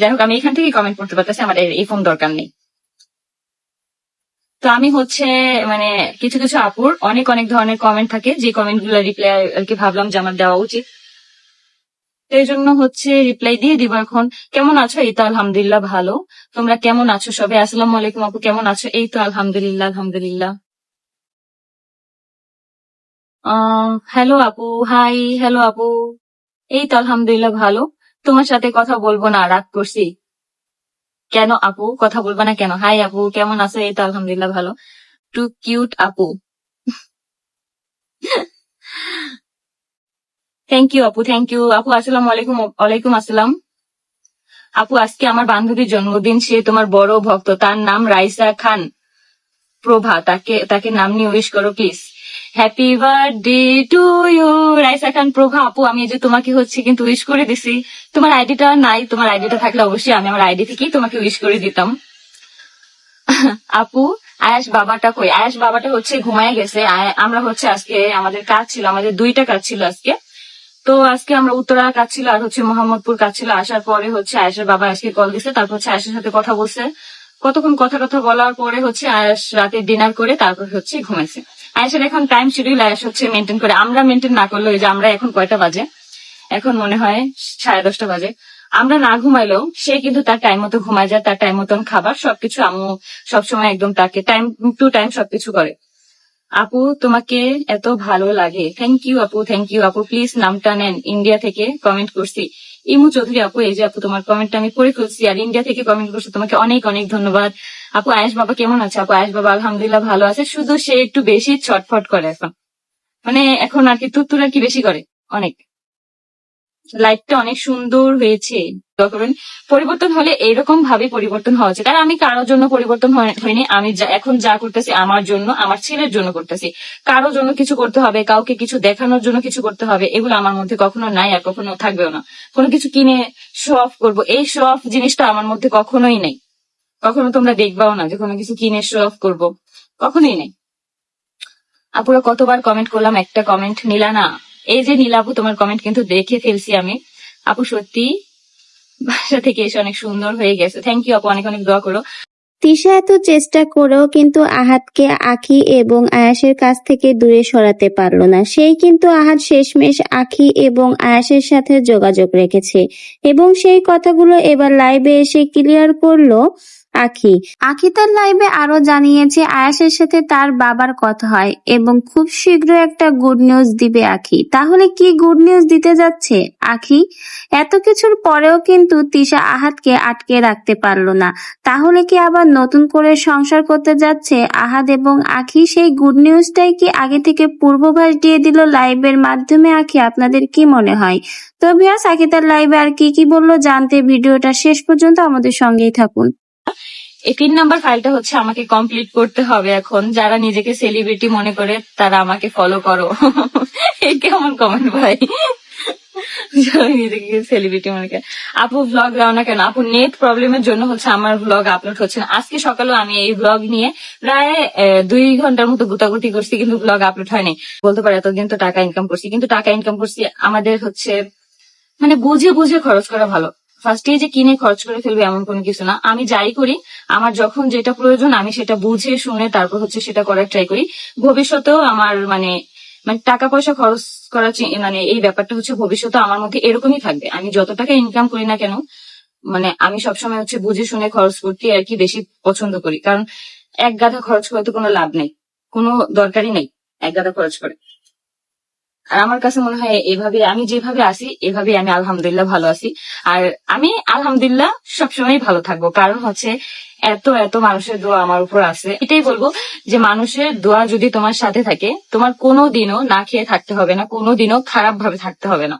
যাই হোক আমি এখান থেকেই কমেন্ট করতে পারতেছি, আমার এই ফোন দরকার নেই। তো আমি হচ্ছে মানে কিছু কিছু আপুর অনেক অনেক ধরনের কমেন্ট থাকে, যে কমেন্টগুলো রিপ্লাই আর কি ভাবলাম যে আমার দেওয়া উচিত। এই জন্য হচ্ছে রিপ্লাই দিয়ে দিব এখন। কেমন আছো? এই তো আলহামদুলিল্লাহ ভালো। তোমরা কেমন আছো সবে আসসালামু আলাইকুম আপু, কেমন আছো? এই তো আলহামদুলিল্লাহ আলহামদুলিল্লাহ। হ্যালো আপু হাই হ্যালো আপু। এই তো আলহামদুলিল্লাহ ভালো। তোমার সাথে কথা বলব না, রাগ করছি। কেন আপু? কথা বলব না কেন? হাই আপু, কেমন আছো? এই তো আলহামদুলিল্লাহ ভালো। টু কিউট আপু। থ্যাংক ইউ আপু থ্যাংক ইউ আপু, আসসালাম আলাইকুম, ওয়ালাইকুম আসসালাম। আপু, আজকে আমার বান্ধবীর জন্মদিন, সে তোমার বড় ভক্ত। তার নাম রাইসা খান। প্রভা, তাকে তাকে নাম নিয়ে উইশ করো, please. Happy birthday to you Raisa Khan Prova আপু, আমি যে তোমাকে হচ্ছে কিন্তু উইশ করে দিছি। তোমার আইডিটা নাই, তোমার আইডিটা থাকলে অবশ্যই আমি আমার আইডি থেকেই তোমাকে উইশ করে দিতাম। আপু, আয়াস বাবাটা কই? আয়াস বাবাটা হচ্ছে ঘুমায় গেছে। আমরা হচ্ছে আজকে আমাদের কাজ ছিল, আমাদের দুইটা কাজ ছিল আজকে। তো আজকে আমরা উত্তরা কাজ ছিল আর হচ্ছে মোহাম্মদপুর কাজ ছিল। আসার পরে হচ্ছে আয়েশের বাবা আজকে কল দিছে, তারপর হচ্ছে আয়েশের সাথে কথা বলছে। কতক্ষণ কথা কথা বলার পরে হচ্ছে আয়াস রাতে ডিনার করে তারপর হচ্ছে ঘুমাইছে। আয়েশের এখন টাইম শিডিউল আয়াস হচ্ছে মেনটেন করে। আমরা মেনটেন না করলে যে আমরা এখন কয়টা বাজে? এখন মনে হয় সাড়ে দশটা বাজে। আমরা না ঘুমাইলেও সে কিন্তু তার টাইম মতো ঘুমায় যায়, তার টাইম মতন খাবার, সবকিছু আম্মু সবসময় একদম তাকে টাইম টু টাইম সবকিছু করে। আপু, তোমাকে এত ভালো লাগে। থ্যাংক ইউ আপু থ্যাংক ইউ আপু প্লিজ নামটা নেন। ইন্ডিয়া থেকে কমেন্ট করছি। ইমু চৌধুরী আপু, এই যে আপু, তোমার কমেন্টটা আমি পড়ে ফেলছি, আর ইন্ডিয়া থেকে কমেন্ট করছি, তোমাকে অনেক অনেক ধন্যবাদ। আপু, আয়েশ বাবা কেমন আছে? আপু, আয়েশ বাবা আলহামদুলিল্লাহ ভালো আছে, শুধু সে একটু বেশি ছটফট করে এখন। মানে এখন আর কি তুত্তুর আর কি বেশি করে, অনেক। লাইফটা অনেক সুন্দর হয়েছে। দোয়া করবেন পরিবর্তন হলে এরকম ভাবে পরিবর্তন হওয়া উচিত। কারণ আমি কারোর জন্য পরিবর্তন হয়- হয়নি। আমি এখন যা করতেছি আমার জন্য, আমার ছেলের জন্য করতেছি। কারোর জন্য কিছু করতে হবে, কাউকে কিছু দেখানোর জন্য কিছু করতে হবে, এগুলো আমার মধ্যে কখনো নাই আর কখনো থাকবেও না। কোনো কিছু কিনে শো অফ করব। এই শো অফ জিনিসটা আমার মধ্যে কখনোই নেই। কখনো তোমরা দেখবাও না যে কোনো কিছু কিনে শো অফ করব। কখনোই নেই। আপুরা কতবার কমেন্ট করলাম, একটা কমেন্ট নিলা না এই যে নীলা আপু তোমার কমেন্ট কিন্তু দেখে ফেলছি আমি। আপু, সত্যি? বাসা থেকে এসে অনেক সুন্দর হয়ে গেছে। থ্যাংক ইউ আপু, অনেক অনেক দোয়া করো। তিশা এত চেষ্টা করেও কিন্তু আহাতকে আখি এবং আয়াসের কাছ থেকে দূরে সরাতে পারল না। সেই কিন্তু আহাত শেষমেশ আখি এবং আয়াসের সাথে যোগাযোগ রেখেছে। এবং সেই কথাগুলো এবার লাইভে এসে ক্লিয়ার করল। আখি। আখি তার লাইভে আরও জানিয়েছে, আয়াসের সাথে তার বাবার কথা হয় এবং খুব শীঘ্র একটা গুড নিউজ দিবে আখি। তাহলে কি গুড নিউজ দিতে যাচ্ছে? আখি, এত কিছুর পরেও কিন্তু তিশা আহাতকে আটকে রাখতে পারল না। তাহলে কি আবার নতুন করে সংসার করতে যাচ্ছে? আহাদ এবং আখি, সেই গুড নিউজটাই কি আগে থেকে পূর্বভাস দিয়ে দিল লাইভের মাধ্যমে? আখি, আপনাদের কি মনে হয়? তো ভিয়াস আখি তার লাইভে আর কি কি বলল জানতে ভিডিওটা শেষ পর্যন্ত আমাদের সঙ্গেই থাকুন। এই তিন নাম্বার ফাইলটা হচ্ছে আমাকে কমপ্লিট করতে হবে এখন। যারা নিজেকে সেলিব্রিটি মনে করে, তারা আমাকে ফলো করো। কেমন কমেন্ট ভাই? নিজেকে সেলিব্রিটি মনে করে। আপু ভ্লগ দাও না কেন? আপু নেট প্রবলেমের জন্য হচ্ছে আমার ভ্লগ আপলোড হচ্ছে না। আজকে সকালেও আমি এই ভ্লগ নিয়ে প্রায় দুই ঘণ্টার মতো গুতাগুতি করছি, কিন্তু ভ্লগ আপলোড হয়নি। বলতে পারে, এতদিন তো টাকা ইনকাম করছি। কিন্তু টাকা ইনকাম করছি, আমাদের হচ্ছে মানে বুঝে বুঝে খরচ করা ভালো। ফার্স্টে যে কিনে খরচ করে ফেলবে এমন কোনো কিছু না। আমি যাই করি, আমার যখন যেটা প্রয়োজন, আমি সেটা বুঝে, শুনে তারপর হচ্ছে সেটা করার ট্রাই করি। ভবিষ্যতেও আমার মানে মানে টাকা পয়সা খরচ করা মানে এই ব্যাপারটা হচ্ছে ভবিষ্যতে আমার মধ্যে এরকমই থাকবে। আমি যত টাকা ইনকাম করি না কেন মানে আমি সবসময় হচ্ছে বুঝে, শুনে খরচ করতে আর কি বেশি পছন্দ করি। কারণ এক গাধা খরচ করে তো কোনো লাভ নেই। কোনো দরকারই নেই এক গাধা খরচ করে। আর আমার কাছে মনে হয় এভাবে আমি যেভাবে আছি এভাবে আমি আলহামদুলিল্লাহ ভালো আছি। আর আমি আলহামদুলিল্লাহ সবসময় ভালো থাকব। কারণ হচ্ছে এত এত মানুষের দোয়া আমার উপর আছে। এটাই বলব যে মানুষের দোয়া যদি তোমার সাথে থাকে, তোমার কোনো দিনও না খেয়ে থাকতে হবে না কোনো দিনও খারাপ ভাবে থাকতে হবে না।